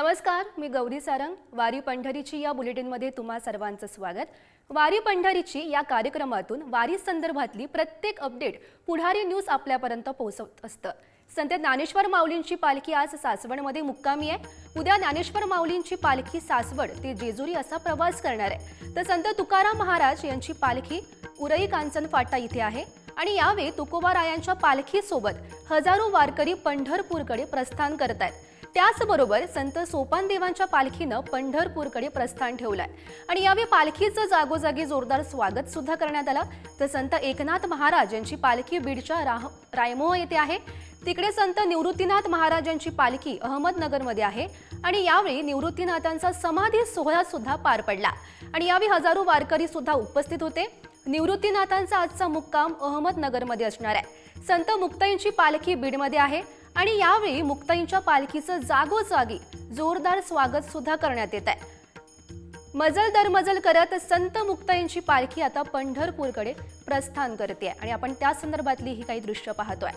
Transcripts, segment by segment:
नमस्कार मी गौरी सारंग. वारी पंढरीची या बुलेटिनमध्ये तुम्हा सर्वांचं स्वागत. वारी पंढरीची या कार्यक्रमातून वारी संदर्भातली प्रत्येक अपडेट पुढारी न्यूज आपल्यापर्यंत पोहोचवत असतं. संत ज्ञानेश्वर माऊलींची पालखी आज सासवडमध्ये मुक्कामी आहे. उद्या ज्ञानेश्वर माऊलींची पालखी सासवड ते जेजुरी असा प्रवास करणार आहे. तर संत तुकाराम महाराज यांची पालखी उरई कांचन फाटा इथे आहे. आणि यावेळी तुकोबारायांच्या पालखीसोबत हजारो वारकरी पंढरपूरकडे प्रस्थान करत आहेत त्याचबरोबर संत सोपानदेवांच्या पालखीनं पंढरपूरकडे प्रस्थान ठेवलंय. आणि यावेळी पालखीचं जागोजागी जोरदार स्वागत सुद्धा करण्यात आलं. तर संत एकनाथ महाराज यांची पालखी बीडच्या राह रायमोह येथे आहे. तिकडे संत निवृत्तीनाथ महाराजांची पालखी अहमदनगरमध्ये आहे. आणि यावेळी निवृत्तीनाथांचा समाधी सोहळा सुद्धा पार पडला. आणि यावेळी हजारो वारकरी सुद्धा उपस्थित होते. निवृत्तीनाथांचा आजचा मुक्काम अहमदनगरमध्ये असणार आहे. संत मुक्ताईंची पालखी बीडमध्ये आहे. आणि यावेळी मुक्ताईंच्या पालखीचं जागोजागी जोरदार स्वागत सुद्धा करण्यात येत आहे. मजल दर मजल करत संत मुक्ताईंची पालखी आता पंढरपूरकडे प्रस्थान करते आणि आपण त्या संदर्भातली ही काही दृश्य पाहतोय.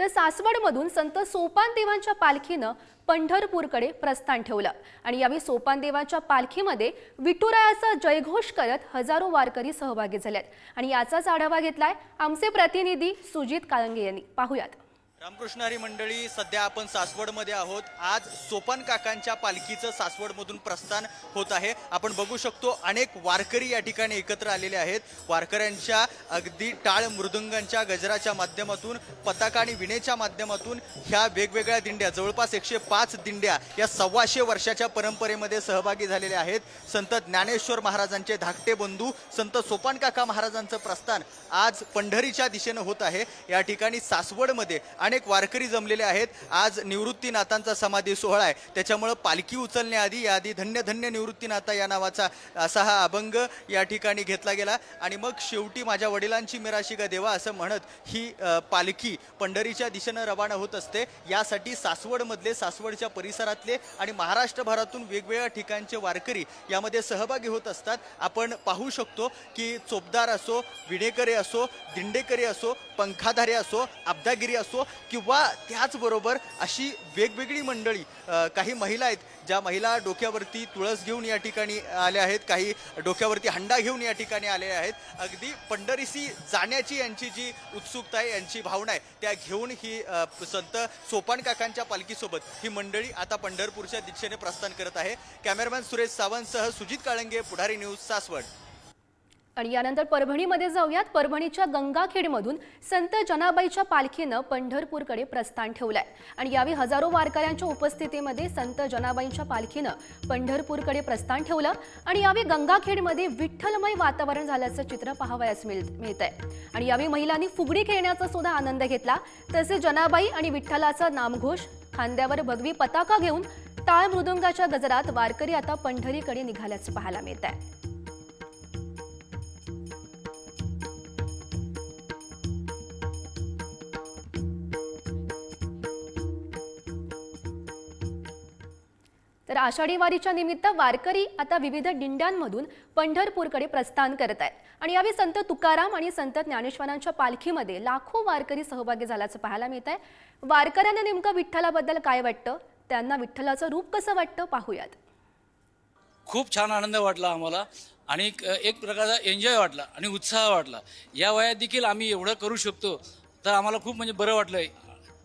तर सासवडमधून संत सोपानदेवांच्या पालखीनं पंढरपूरकडे प्रस्थान ठेवलं. आणि यावेळी सोपानदेवांच्या पालखीमध्ये विठुरायाचा जयघोष करत हजारो वारकरी सहभागी झालेत. आणि याचाच आढावा घेतलाय आमचे प्रतिनिधी सुजित काळंगे यांनी. पाहुयात. रामकृष्ण हरी मंडळी सध्या आपण सासवडमध्ये आहोत. आज सोपान काकांच्या पालखीचं सासवडमधून प्रस्थान होत आहे. आपण बघू शकतो अनेक वारकरी या ठिकाणी एकत्र आलेले आहेत. वारकऱ्यांच्या अगदी टाळ मृदुंगांच्या गजराच्या माध्यमातून पताका आणि विणेच्या माध्यमातून ह्या वेगवेगळ्या दिंड्या जवळपास एकशे पाच दिंड्या या सव्वाशे वर्षाच्या परंपरेमध्ये सहभागी झालेल्या आहेत. संत ज्ञानेश्वर महाराजांचे धाकटे बंधू संत सोपान काका महाराजांचं प्रस्थान आज पंढरीच्या दिशेनं होत आहे. या ठिकाणी सासवडमध्ये अनेक वारकरी जमलेले आहेत. आज निवृत्तीनाथांचा समाधी सोहळा आहे. त्याच्यामुळं पालखी उचलण्याआधी याआधी धन्य धन्य निवृत्तीनाथा या नावाचा असा हा अभंग या ठिकाणी घेतला गेला. आणि मग शेवटी माझ्या वडिलांची मिराशी का देवा असं म्हणत ही पालखी पंढरीच्या दिशेनं रवाना होत असते. यासाठी सासवडमधले सासवडच्या परिसरातले आणि महाराष्ट्रभरातून वेगवेगळ्या ठिकाणचे वारकरी यामध्ये सहभागी होत असतात. आपण पाहू शकतो की चोपदार असो विणेकरे असो दिंडेकरी असो पंखाधारे असो अब्दागिरी असो किंवा त्याचबरोबर अशी वेगवेगळी मंडळी काही महिला आहेत ज्या महिला डोक्यावरती तुळस घेऊन या ठिकाणी आल्या आहेत काही डोक्यावरती हंडा घेऊन या ठिकाणी आलेल्या आहेत. अगदी पंढरीसी जाण्याची यांची जी उत्सुकता आहे यांची भावना आहे त्या घेऊन ही संत सोपान काकांच्या पालखीसोबत ही मंडळी आता पंढरपूरच्या दिशेने प्रस्थान करत आहे. कॅमेरामॅन सुरेश सावंतसह सुजित काळंगे पुढारी न्यूज सासवड. आणि यानंतर परभणीमध्ये जाऊयात. परभणीच्या गंगाखेडमधून संत जनाबाईच्या पालखीनं पंढरपूरकडे प्रस्थान ठेवलंय. आणि यावेळी हजारो वारकऱ्यांच्या उपस्थितीमध्ये संत जनाबाईंच्या पालखीनं पंढरपूरकडे प्रस्थान ठेवलं. आणि यावेळी गंगाखेडमध्ये विठ्ठलमय वातावरण झाल्याचं चित्र पाहावयास मिळ मिळत आहे आणि यावेळी महिलांनी फुगडी खेळण्याचा सुद्धा आनंद घेतला. तसे जनाबाई आणि विठ्ठलाचा नामघोष खांद्यावर भगवी पताका घेऊन टाळ मृदुंगाच्या गजरात वारकरी आता पंढरीकडे निघाल्याचं पाहायला मिळत आहे तर आषाढी वारीच्या निमित्त वारकरी आता विविध दिंड्यांमधून पंढरपूरकडे प्रस्थान करत आहेत. आणि यावेळी संत तुकाराम आणि संत ज्ञानेश्वरांच्या पालखीमध्ये लाखो वारकरी सहभागी झाल्याचं पाहायला मिळत आहे वारकऱ्यांना नेमकं विठ्ठलाबद्दल काय वाटतं? त्यांना विठ्ठलाचं रूप कसं वाटतं? पाहूयात. खूप छान आनंद वाटला आम्हाला आणि एक एक प्रकारचा एन्जॉय वाटला आणि उत्साह वाटला. या वयात देखील आम्ही एवढं करू शकतो तर आम्हाला खूप म्हणजे बरं वाटलं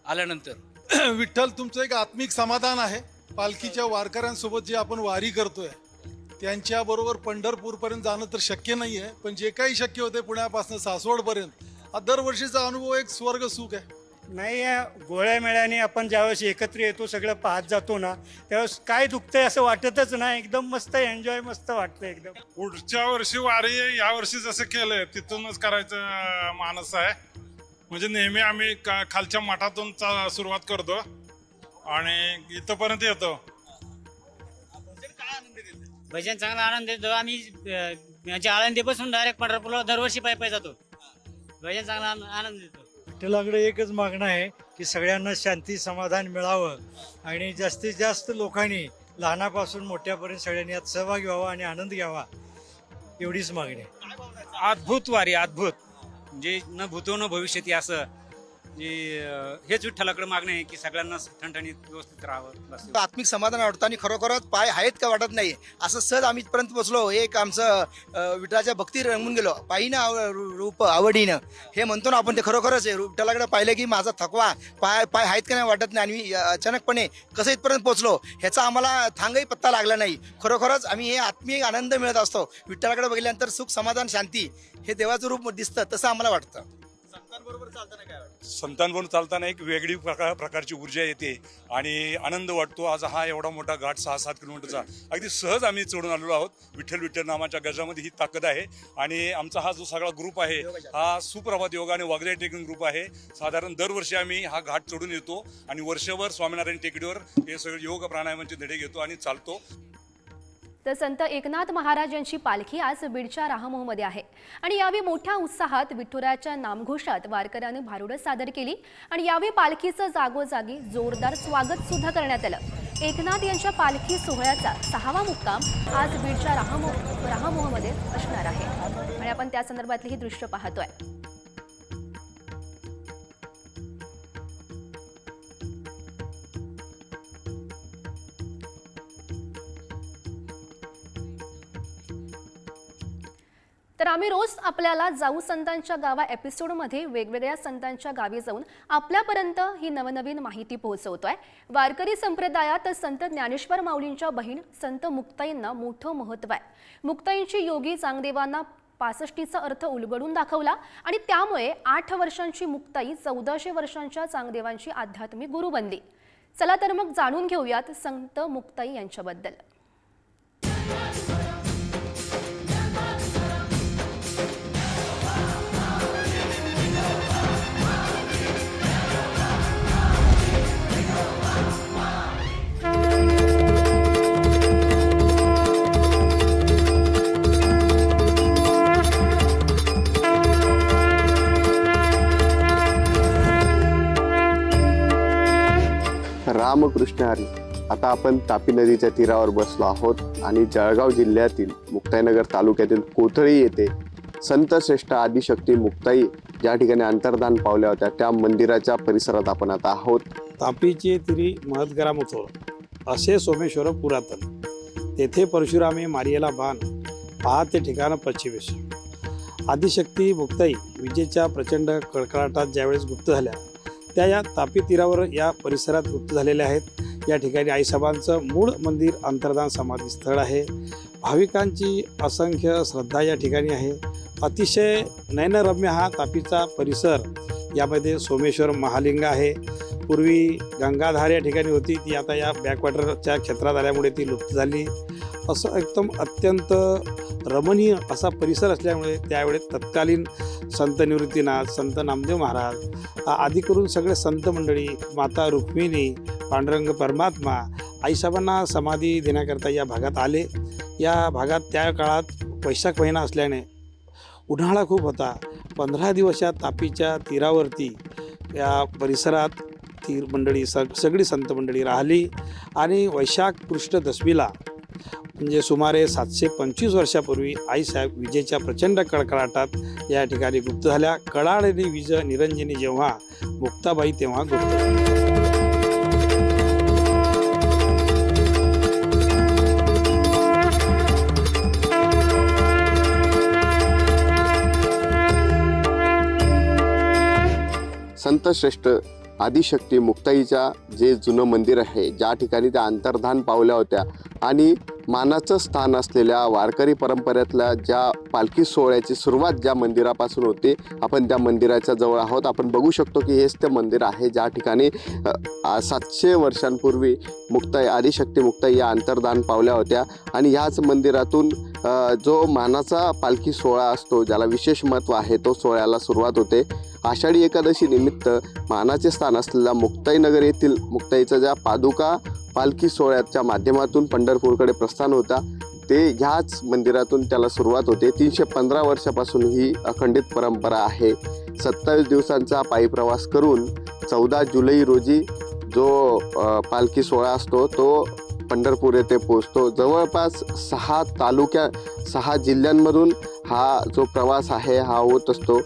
आल्यानंतर. विठ्ठल तुमचं एक आत्मिक समाधान आहे. पालखीच्या वारकऱ्यांसोबत जे आपण वारी करतोय त्यांच्या बरोबर पंढरपूर पर्यंत जाणं तर शक्य नाही आहे पण जे काही शक्य होते पुण्यापासून सासवड पर्यंत हा दरवर्षीचा अनुभव एक स्वर्ग सुख आहे. नाही या गोळ्या मेळ्याने आपण ज्यावेळेस एकत्र येतो सगळं पाहत जातो ना त्यावेळेस काय दुखतंय असं वाटतच नाही एकदम मस्त एन्जॉय मस्त वाटतं एकदम. पुढच्या वर्षी वारी या वर्षी जसं केलंय तिथूनच करायचं मानस आहे. म्हणजे नेहमी आम्ही का- खालच्या मठातून चा- सुरुवात करतो. आणि इथंपर्यंत येतो. भजन चांगला आनंद देतो. आम्ही अं, म्हणजे आळंदीपासून डायरेक्ट पंढरपूरला दरवर्षी पाय पाय जातो. भजन चांगला आन- आनंद देतो. विठ्ठलाकडे एकच मागणं आहे की सगळ्यांना शांती समाधान मिळावं आणि जास्तीत जास्त लोकांनी लहानापासून मोठ्यापर्यंत सगळ्यांनी यात सहभागी व्हावा आणि आनंद घ्यावा. एवढीच मागणी आहे. अद्भुत वारी अद्भुत. म्हणजे न भूतो न भविष्यती असं म्हणजे, जी हेच विठ्ठलाकडे मागणे आहे की सगळ्यांना ठणठणीत व्यवस्थित राहावं बस आत्मिक समाधान वाटतं आणि खरोखरच पाय आहेत का वाटत नाही असं सहज आम्ही इथपर्यंत पोचलो हे एक आमचं विठ्ठलाच्या भक्ती रंगून गेलो. पायीनं आव रूप आवडीनं. हे म्हणतो ना आपण ते खरोखरच आहे. विठ्ठलाकडे पाहिलं की माझा थकवा पाय पाय आहेत का नाही वाटत नाही. आणि अचानकपणे कसं इथपर्यंत पोचलो ह्याचा आम्हाला थांगही पत्ता लागला नाही. खरोखरच आम्ही हे आत्मिक आनंद मिळत असतो. विठ्ठलाकडे बघितल्यानंतर सुख समाधान शांती हे देवाचं रूप दिसतं तसं आम्हाला वाटतं. संतांबरोबर चालताना काय वाटतं? संतांवरून चालताना एक वेगळी प्रकार प्रकारची ऊर्जा येते आणि आनंद वाटतो. आज हा एवढा मोठा घाट सहा सात किलोमीटरचा. अगदी सहज आम्ही चढून आलेलो आहोत. विठ्ठल विठ्ठल नामाच्या गजामध्ये ही ताकद आहे. आणि आमचा हा जो सगळा ग्रुप आहे हा सुप्रभात योगा आणि वागदे ट्रेकिंग ग्रुप आहे. साधारण दरवर्षी आम्ही हा घाट चढून येतो आणि वर्षभर स्वामीनारायण टेकडीवर हे सगळे योग प्राणायामाचे धडे घेतो आणि चालतो. तर संत एकनाथ महाराज यांची पालखी आज बीडच्या राहमोहमध्ये आहे. आणि यावेळी मोठ्या उत्साहात विठुराच्या नामघोषात वारकऱ्यांनी भारुडं सादर केली आणि यावेळी पालखीचं जागोजागी जोरदार स्वागत सुद्धा करण्यात आलं. एकनाथ यांच्या पालखी सोहळ्याचा सहावा मुक्काम आज बीडच्या राहमोह राहमोहमध्ये असणार आहे. आणि आपण त्या संदर्भातली ही दृश्य पाहतोय. तर आम्ही रोज आपल्याला जाऊ संतांच्या गावा एपिसोडमध्ये वेगवेगळ्या संतांच्या गावी जाऊन आपल्यापर्यंत ही नवनवीन माहिती पोहोचवतोय. वारकरी संप्रदायात संत ज्ञानेश्वर माऊलींच्या बहीण संत मुक्ताईंना मोठं महत्त्व आहे. मुक्ताईंची योगी चांगदेवांना पासष्टीचा अर्थ उलगडून दाखवला आणि त्यामुळे आठ वर्षांची मुक्ताई चौदाशे वर्षांच्या चांगदेवांची आध्यात्मिक गुरु बनली चला तर मग जाणून घेऊयात संत मुक्ताई यांच्याबद्दल. रामकृष्ण हरी. आता आपण तापी नदीच्या तीरावर बसलो आहोत आणि जळगाव जिल्ह्यातील मुक्ताईनगर तालुक्यातील कोथळी येथे संत श्रेष्ठ आदिशक्ती मुक्ताई ज्या ठिकाणी अंतर्धान पावल्या होत्या त्या मंदिराच्या परिसरात आपण आता आहोत. तापीचे तिरी महद्गराम उथोर असे सोमेश्वर पुरातन. तेथे परशुरामे मारियेला बाण पाहते ठिकाण पश्चिमेश आदिशक्ती मुक्ताई विजेच्या प्रचंड कडकडाटात ज्यावेळेस गुप्त झाल्या त्या या तापी तीरावर या परिसरात गुप्त झालेल्या आहेत. या ठिकाणी आईसाहेबांचं मूळ मंदिर अंतर्धान समाधी स्थळ आहे. भाविकांची असंख्य श्रद्धा या ठिकाणी आहे. अतिशय नयनरम्य हा तापीचा परिसर यामध्ये सोमेश्वर महालिंग आहे. पूर्वी गंगाधार या ठिकाणी होती. ती आता या बॅकवॉटरच्या क्षेत्रात आल्यामुळे ती लुप्त झाली. असं एकदम अत्यंत रमणीय असा परिसर असल्यामुळे त्यावेळेस तत्कालीन संत निवृत्तीनाथ संत नामदेव महाराज आ- आदी करून सगळे संत मंडळी माता रुक्मिणी पांडुरंग परमात्मा आईसाहेबांना समाधी देण्याकरता या भागात आले. या भागात त्या काळात वैशाख महिना असल्याने उन्हाळा खूप होता. पंधरा दिवस या तापीच्या तीरावरती या परिसरात तीर मंडळी सग सगळी संत मंडळी राहिली आणि वैशाख पृष्ठ दशमीला म्हणजे सुमारे सातशे पंचवीस वर्षापूर्वी आईसाहेब विजेच्या प्रचंड कडकडाटात या ठिकाणी गुप्त झाल्या. कडाडली विज निरंजनी जेव्हा मुक्ताबाई तेव्हा गुप्त संतश्रेष्ठ आदिशक्ती मुक्ताईच्या जे जुनं मंदिर आहे ज्या ठिकाणी त्या अंतर्धान पावल्या होत्या आणि मानाचं स्थान असलेल्या वारकरी परंपरेतल्या ज्या पालखी सोहळ्याची सुरुवात ज्या मंदिरापासून होते आपण त्या मंदिराच्या जवळ आहोत. आपण बघू शकतो की हेच ते मंदिर आहे. ज्या ठिकाणी सातशे वर्षांपूर्वी मुक्ताई आदिशक्ती मुक्ताई या अंतरदान पावल्या होत्या. आणि ह्याच मंदिरातून जो मानाचा पालखी सोहळा असतो ज्याला विशेष महत्त्व आहे तो सोहळ्याला सुरुवात होते. आषाढी एकादशी निमित्त मानाचे स्थान असलेल्या मुक्ताईनगर येथील मुक्ताईचा ज्या पादुका पालखी सोहळ्याच्या माध्यमातून पंढरपूरकडे प्रस्थान होता ते ह्याच मंदिरातून त्याला सुरुवात होते. तीनशे पंधरा वर्षापासून ही अखंडित परंपरा आहे. सत्तावीस दिवसांचा पायी प्रवास करून चौदा जुलै रोजी जो पालखी सोहळा असतो तो पंढरपूर येथे पोचतो जवळपास सहा तालुक्या सहा जिल्ह्यांमधून हा जो प्रवास आहे हा होत असतो.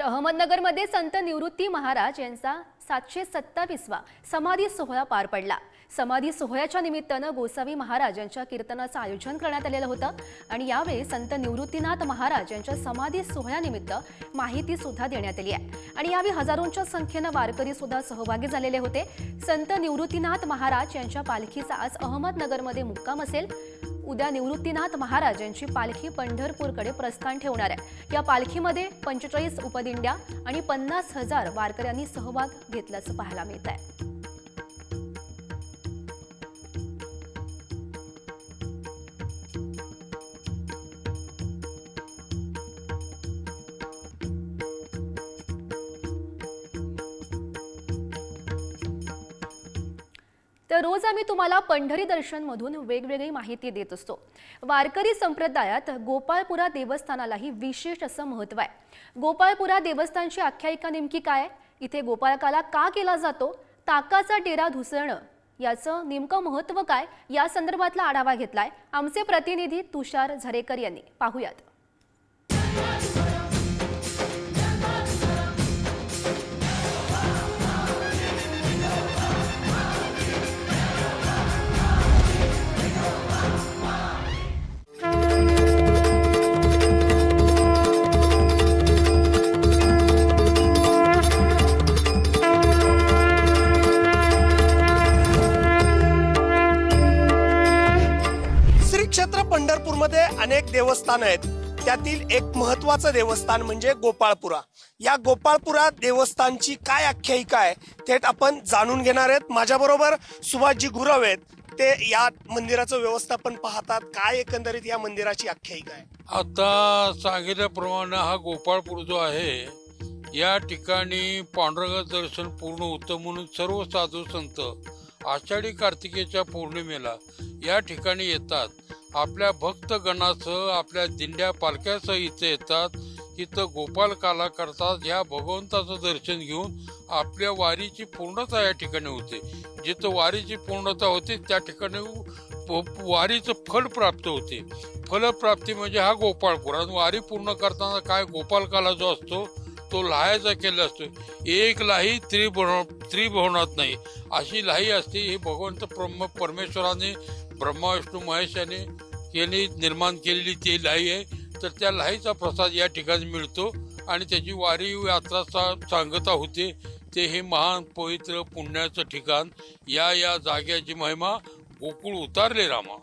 अहमदनगरमध्ये संत निवृत्ती महाराज यांचा सातशे सत्तावीसवा समाधी सोहळा पार पडला. समाधी सोहळ्याच्या निमित्तानं गोसावी महाराज यांच्या कीर्तनाचं आयोजन करण्यात आलेलं होतं. आणि यावेळी संत निवृत्तीनाथ महाराज यांच्या समाधी सोहळ्यानिमित्त माहिती सुद्धा देण्यात आली आहे. आणि यावेळी हजारोंच्या संख्येनं वारकरी सुद्धा सहभागी झालेले होते. संत निवृत्तीनाथ महाराज यांच्या पालखीचा आज अहमदनगरमध्ये मुक्काम असेल. उद्या निवृत्तीनाथ महाराज यांची पालखी पंढरपूरकडे प्रस्थान ठेवणार आहे. या पालखीमध्ये पंचेचाळीस उपदिंड्या आणि पन्नास हजार वारकऱ्यांनी सहभाग घेतल्याचं पाहायला मिळत आहे तर रोज आम्ही तुम्हाला पंढरी दर्शनमधून वेगवेगळी माहिती देत असतो. वारकरी संप्रदायात गोपाळपुरा देवस्थानालाही विशेष असं महत्त्व आहे. गोपाळपुरा देवस्थानची आख्यायिका नेमकी काय इथे गोपाळकाला का केला जातो? ताकाचा डेरा धुसळणं याचं नेमकं महत्त्व काय? या संदर्भातला आढावा घेतलाय आमचे प्रतिनिधी तुषार झरेकर यांनी. पाहूयात. अनेक देवस्थान आहेत. त्यातील एक महत्वाचं देवस्थान म्हणजे गोपाळपुरा. या गोपाळपुरा देवस्थानची काय आख्यायिका आहे थेट आपण जाणून घेणार आहेत. माझ्याबरोबर सुभाषजी गुरव आहेत. ते या मंदिराचं व्यवस्थापन पाहतात. काय एकंदरीत या मंदिराची आख्यायिका आहे? आता सांगितल्याप्रमाणे हा गोपाळपूर जो आहे या ठिकाणी पांडुरंग दर्शन पूर्ण होतं म्हणून सर्व साधू संत आषाढी कार्तिकेच्या पौर्णिमेला या ठिकाणी येतात. आपल्या भक्तगणासह आपल्या दिंड्या पालख्यासह इथे येतात. इथं गोपाल काला करतात. ह्या भगवंताचं दर्शन घेऊन आपल्या वारीची पूर्णता या ठिकाणी होते. जिथं वारीची पूर्णता होते त्या ठिकाणी वारीचं फल प्राप्त होते. फलप्राप्ती म्हणजे हा गोपाळपूर. आणि वारी पूर्ण करताना काय गोपालकाला जो असतो तो लहायचा केला असतो एक लाही त्रिभुव त्रिभुवनात नाही. अशी लाही असते. ही भगवंत परमेश्वराने ब्रह्मा विष्णू महेश याने यांनी निर्माण केलेली ती लाही आहे. तर त्या लाहीचा प्रसाद या ठिकाणी मिळतो आणि त्याची वारी यात्रा सा- सांगता होते ते हे महान पवित्र पुण्याचं ठिकाण. या या जाग्याची महिमा गोकुळ उतारले रामा.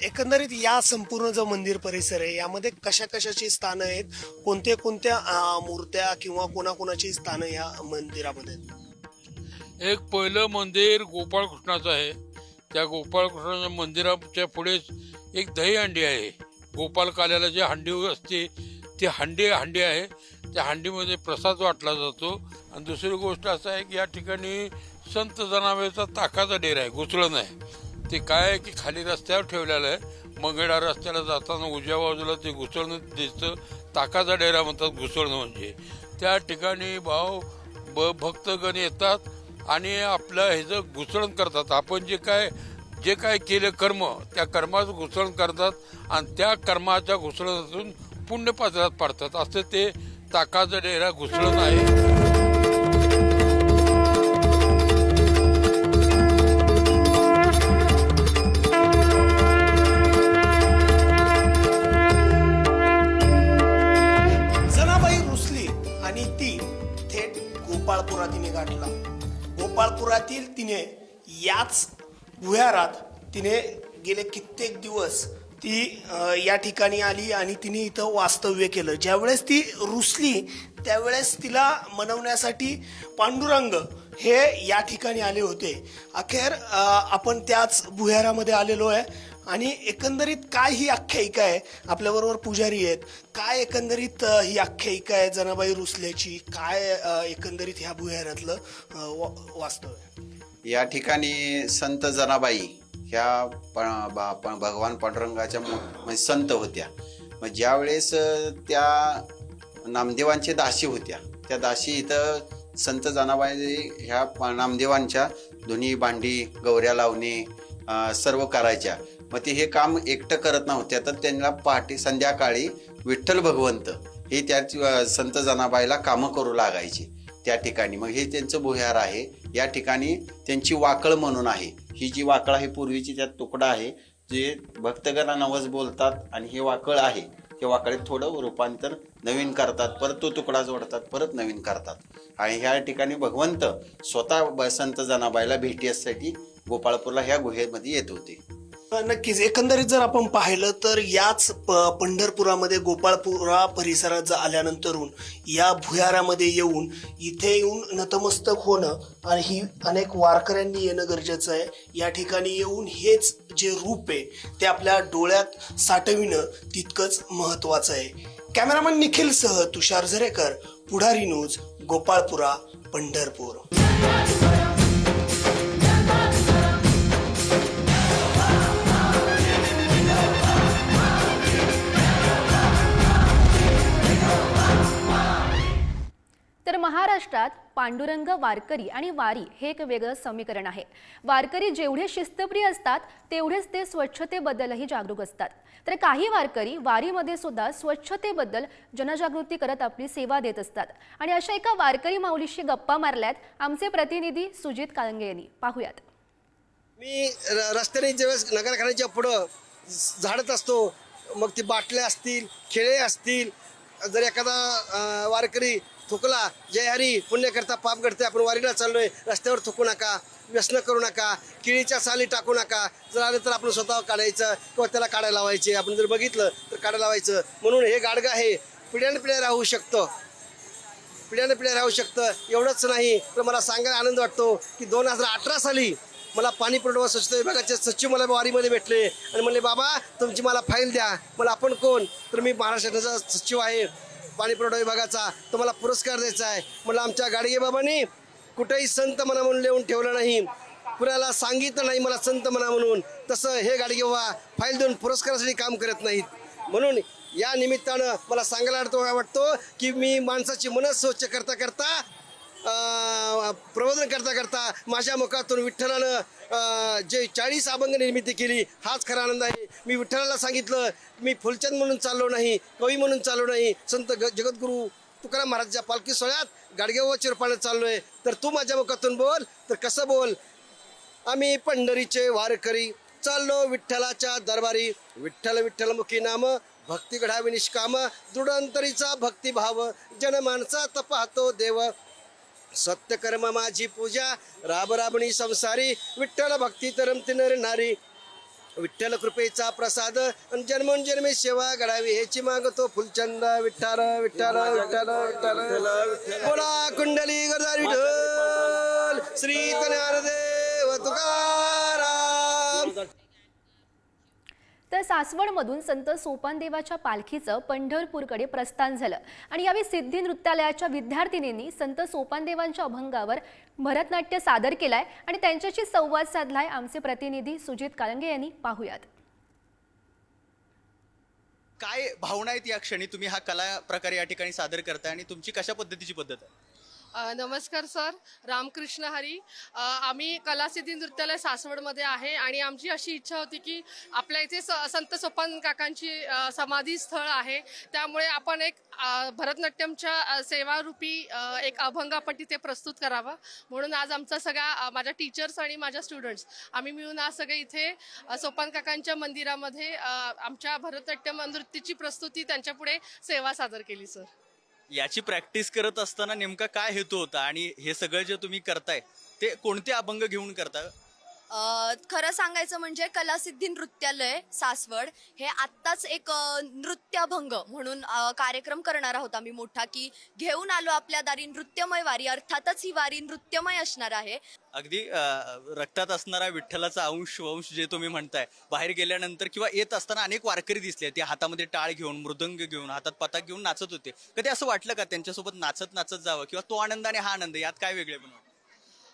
एकंदरीत या संपूर्ण जो मंदिर परिसर आहे यामध्ये कशा कशाची स्थानं आहेत? कोणत्या कोणत्या मूर्त्या किंवा कोणाकोणाची स्थानं या मंदिरामध्ये? एक पहिलं मंदिर गोपाळकृष्णाचं आहे. त्या गोपाळकृष्णाच्या मंदिराच्या पुढेच एक दही हंडी आहे. गोपाल काल्याला जे हंडी असते ती हंडी हंडी आहे. त्या हंडीमध्ये प्रसाद वाटला जातो. आणि दुसरी गोष्ट असं आहे की या ठिकाणी संत जनावेचा ताकाचा डेरा आहे घुसळण आहे ते काय आहे की खाली रस्त्यावर ठेवलेलं आहे. मंगळा रस्त्याला जाताना उजव्या बाजूला ते घुसळणं दिसतं. ताकाचा डेरा म्हणतात घुसळणं म्हणजे. त्या ठिकाणी भाव ब भक्तगण येतात. आणि आपलं ह्याचं घुसळण करतात आपण जे काय जे काय केलं कर्म त्या कर्माचं घुसळण करतात आणि त्या कर्माच्या घुसळणातून पुण्यपात्रात पाडतात. असं ते ताकाचा डेरा घुसळण आहे. जनाबाई रुसली आणि ती थेट गोपाळपुरातील गाठला गोपाळपुरातील तिने याच भुयारात तिने गेले कित्येक दिवस. ती या ठिकाणी आली आणि तिने इथं वास्तव्य केलं. ज्यावेळेस ती रुसली त्यावेळेस तिला मनवण्यासाठी पांडुरंग हे या ठिकाणी आले होते. अखेर आपण त्याच भुयारामध्ये आलेलो आहे. आणि एकंदरीत काय ही आख्यायिका आहे? आपल्याबरोबर पुजारी आहेत. काय एकंदरीत ही आख्यायिका आहे जनाबाई रुसल्याची काय एकंदरीत ह्या भुयारातलं वास्तव आहे? या ठिकाणी संत जनाबाई ह्या बा- भगवान पांडुरंगाच्या म्हणजे संत होत्या. मग ज्यावेळेस त्या नामदेवांच्या दासी होत्या त्या दाशी इथं संत जनाबाई ह्या नामदेवांच्या धुनी भांडी गौऱ्या लावणे सर्व करायच्या. मग ते हे काम एकटं करत नव्हत्या तर त्यांना पहाटे संध्याकाळी विठ्ठल भगवंत हे त्या संत जनाबाईला कामं करू लागायचे त्या ठिकाणी. मग हे त्यांचं भुयार आहे. या ठिकाणी त्यांची वाकळ म्हणून आहे. ही जी वाकळ आहे पूर्वीची त्यात तुकडा आहे जे भक्तगणा नवस बोलतात आणि हे वाकळ आहे हे वाकळीत थोडं रूपांतर नवीन करतात. परत तो तुकडा जोडतात परत नवीन करतात. आणि ह्या ठिकाणी भगवंत स्वतः संत जनाबाईला भेटीसाठी गोपाळपूरला ह्या गुहेमध्ये येत होते. नक्कीच. एकंदरीत जर आपण पाहिलं तर याच पंढरपुरामध्ये गोपाळपुरा परिसरात जर आल्यानंतरून या भुयारामध्ये येऊन इथे येऊन नतमस्तक होणं आणि ही अनेक वारकऱ्यांनी येणं गरजेचं आहे. या ठिकाणी येऊन हेच जे रूप आहे ते आपल्या डोळ्यात साठविणं तितकंच महत्त्वाचं आहे. कॅमेरामन निखिलसह तुषार झरेकर पुढारी न्यूज गोपाळपुरा पंढरपूर. तर महाराष्ट्रात पांडुरंग वारकरी आणि वारी हे एक वेगळं समीकरण आहे. वारकरी जेवढे शिस्तप्रिय असतात तेवढेच ते स्वच्छतेबद्दलही जागरूक असतात. तर काही वारकरी वारीमध्ये सुद्धा स्वच्छतेबद्दल जनजागृती करत आपली सेवा देत असतात. आणि अशा एका वारकरी माऊलीशी गप्पा मारल्यात आमचे प्रतिनिधी सुजित काळंगे यांनी. पाहूयात. मी र- रस्त्याने ज्यावेळेस नगरखान्याच्या पुढं झाडत असतो मग ती बाटल्या असतील खेळे असतील जर एखादा वारकरी थुकला. जय हरी. पुण्य करता पाप करते आपण वारीला चाललोय. रस्त्यावर थुकू नका. व्यसन करू नका. किळीच्या साली टाकू नका. जर आलं तर आपण स्वतः काढायचं किंवा त्याला काढायला लावायचे. आपण जर बघितलं तर काढायला लावायचं. म्हणून हे गाडगं आहे. पिढ्यान पिढ्या राहू शकतं. पिढ्यान पिढ्या राहू शकतं. एवढंच नाही. तर मला सांगायला आनंद वाटतो की दोन हजार अठरा साली मला पाणी पुरवठा स्वच्छता विभागाचे सचिव मला वारीमध्ये भेटले. आणि म्हणले बाबा तुमची मला फाईल द्या. मला आपण कोण? तर मी महाराष्ट्राचा सचिव आहे. पाणी पुरवठा विभागाचा तुम्हाला पुरस्कार द्यायचा आहे. म्हणलं आमच्या गाडगे बाबांनी कुठेही संत म्हणा म्हणून लिहून ठेवलं नाही. कुणाला सांगितलं नाही मला संत म्हणा म्हणून. तसं हे गाडगे बाबा फाईल देऊन पुरस्कारासाठी काम करत नाहीत. म्हणून या निमित्तानं मला सांगायला वाटतो वाटतो की मी माणसाची मन स्वच्छ करता करता प्रबोधन करता करता माझ्या मुखातून विठ्ठलानं जे चाळीस अभंग निर्मिती केली हाच खरा आनंद आहे. मी विठ्ठलाला सांगितलं मी फुलचंद म्हणून चाललो नाही कवी म्हणून चाललो नाही संत ग जगद्गुरू तुकाराम महाराजच्या पालखी सोहळ्यात गाडगेबाबाच्या रूपाने चाललोय. तर तू माझ्या मुखातून बोल तर कसं बोल? आम्ही पंढरीचे वारकरी चाललो विठ्ठलाच्या दरबारी. विठ्ठल विठ्ठलमुखी नाम भक्ती घडावी निष्काम दृढंतरीचा भक्तिभाव जनमानसा पाहतो देव. सत्यकर्म माझी पूजा राब राबणी संसारी विठ्ठल भक्ती तरमती नर नारी. विठ्ठल कृपेचा प्रसाद जन्मोन्जन्मी सेवा घडावी ह्याची मागतो फुलचंद विठ्ठल विठ्ठल विठ्ठल विठ्ठल. बोला कुंडली गरदार ढोल श्री ज्ञानदेव तुकाराम. तर सासवडमधून संत सोपानदेवाच्या पालखीचं पंढरपूरकडे प्रस्थान झालं. आणि यावेळी सिद्धी नृत्यालयाच्या विद्यार्थिनींनी संत सोपानदेवांच्या अभंगावर भरतनाट्य सादर केलाय आणि त्यांच्याशी संवाद साधलाय आमचे प्रतिनिधी सुजित कालंगे यांनी. पाहूयात. काय भावना आहेत या क्षणी? तुम्ही हा कला प्रकार या ठिकाणी सादर करताय आणि तुमची कशा पद्धतीची पद्धत आहे? नमस्कार सर. रामकृष्ण हरी. आम्ही कलासिद्धी नृत्यालय सासवडमध्ये आहे आणि आमची अशी इच्छा होती की आपल्या इथे स संत सोपान काकांची समाधी स्थळ आहे. त्यामुळे आपण एक भरतनाट्यमच्या सेवारूपी एक अभंगापट्टी ते प्रस्तुत करावा. म्हणून आज आमचा सगळा माझ्या टीचर्स आणि माझ्या स्टुडंट्स आम्ही मिळून आज सगळे इथे सोपान काकांच्या मंदिरामध्ये आमच्या भरतनाट्यम नृत्याची प्रस्तुती त्यांच्यापुढे सेवा सादर केली सर. याची प्रॅक्टिस करत असताना नेमका काय हेतू होता? आणि हे सगळं जे तुम्ही करताय ते कोणते अभंग घेऊन करता? अ, खरं सांगायचं म्हणजे कलासिद्धी नृत्यालय सासवड हे आत्ताच एक अ, नृत्यभंग म्हणून अ, कार्यक्रम करणार आहोत आम्ही मोठा की घेऊन आलो आपल्या दारी नृत्यमय वारी अर्थातच ही वारी नृत्यमय असणार आहे. अगदी रक्तात असणारा विठ्ठलाचा अंश वंश जे तुम्ही म्हणताय बाहेर गेल्यानंतर किंवा येत असताना अनेक वारकरी दिसले ते हातामध्ये टाळ घेऊन मृदंग घेऊन हातात पताक घेऊन नाचत होते. कधी असं वाटलं का त्यांच्यासोबत नाचत नाचत जावं किंवा तो आनंद आणि हा आनंद यात काय वेगळे पण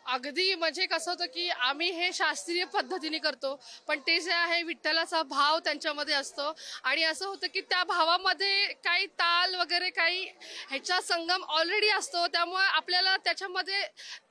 अगदी म्हणजे कसं होतं की आम्ही हे शास्त्रीय पद्धतीने करतो पण ते जे आहे विठ्ठलाचा भाव त्यांच्यामध्ये असतो. आणि असं होतं की त्या भावामध्ये काही ताल वगैरे काही ह्याचा संगम ऑलरेडी असतो. त्यामुळे आपल्याला त्याच्यामध्ये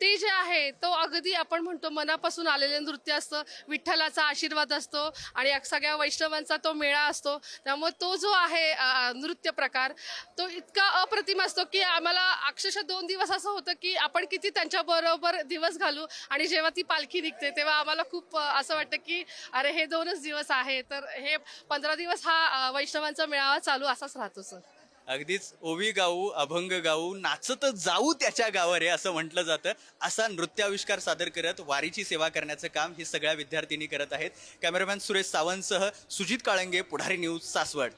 ते जे आहे तो अगदी आपण म्हणतो मनापासून आलेले नृत्य असतं. विठ्ठलाचा आशीर्वाद असतो आणि सगळ्या वैष्णवांचा तो मेळा असतो. त्यामुळे तो जो आहे नृत्य प्रकार तो इतका अप्रतिम असतो की आम्हाला अक्षरशः दोन दिवस असं होतं की आपण किती त्यांच्याबरोबर दिवस घालू आणि जेव्हा ती पालखी निघते तेव्हा आम्हाला खूप असं वाटतं की अरे हे दोनच दिवस आहे तर हे पंधरा दिवस हा वैष्णवांचा मेळावा चालू असाच राहतो सर. अगदीच ओवी गाऊ अभंग गाऊ नाचत जाऊ त्याच्या गावावर आहे असं म्हटलं जातं. असा नृत्याविष्कार सादर करत वारीची सेवा करण्याचं काम ही सगळ्या विद्यार्थिनी करत आहेत. कॅमेरामॅन सुरेश सावंतसह सुजित काळंगे पुढारी न्यूज सासवड.